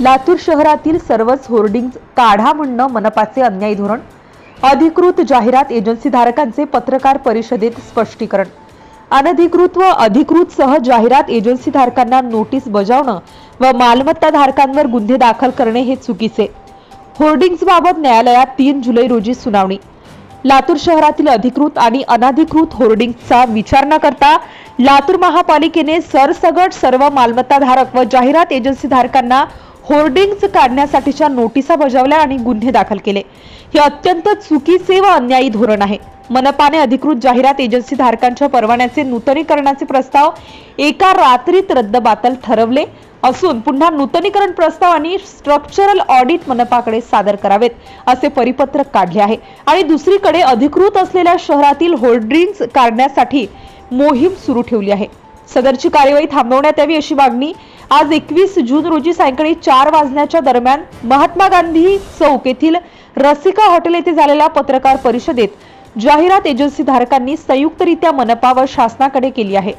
लातूर शहरातील सर्वच होर्डिंग काढा म्हणणं मनपाचे अन्यायी धोरण. अधिकृत जाहिरात एजन्सी धारकांचे पत्रकार परिषदेत स्पष्टीकरण. अनधिकृत व अधिकृत सह जाहिरात एजन्सी धारकांना नोटीस बजावणं व मालमत्ता धारकांवर गुन्हे दाखल करणे हे चुकीचे. होर्डिंग्जबाबत न्यायालयात तीन जुलै रोजी सुनावणी. लातूर शहरातील अधिकृत आणि अनाधिकृत होर्डिंग्जचा विचार न करता लातूर महापालिकेने सरसगट सर्व मालमत्ताधारक व जाहिरात एजन्सी धारकांना होर्डिंग्ज काढण्यासाठीच्या नोटिसा बजावल्या आणि गुन्हे दाखल केले. हे अत्यंत चुकीचे व अन्यायी धोरण आहे. मनपाने अधिकृत जाहिरात एजन्सी धारकांच्या परवान्याचे नूतनीकरणाचे प्रस्ताव एका रात्रीत रद्दबातल ठरवले असून पुन्हा नूतनीकरण प्रस्ताव आणि स्ट्रक्चरल ऑडिट मनपाकडे सादर करावेत असे परिपत्रक काढले आहे. आणि दुसरीकडे अधिकृत असलेल्या शहरातील होर्डिंग्ज काढण्यासाठी मोहीम सुरू ठेवली आहे. सदरची कार्यवाही थांबवण्यात यावी अशी मागणी आज एकवीस जून रोजी सायंकाळी चार वाजण्याच्या दरम्यान महात्मा गांधी चौक येथील रसिका हॉटेल येथे झालेल्या पत्रकार परिषदेत जाहिरात एजन्सी धारकांनी संयुक्तरित्या मनपा व शासनाकडे केली आहे.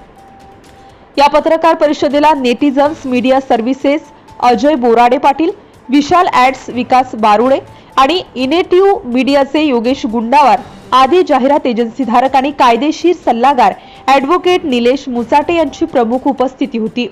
या पत्रकार परिषदेला netizens media services Ajay Borade Patil Vishal ads Vikas Barude आणि इनेटिव्ह मीडियाचे योगेश गुंडावार आदी जाहिरात एजन्सी धारक आणि कायदेशीर सल्लागार ॲडव्होकेट निलेश मुसाटे यांची प्रमुख उपस्थिती होती.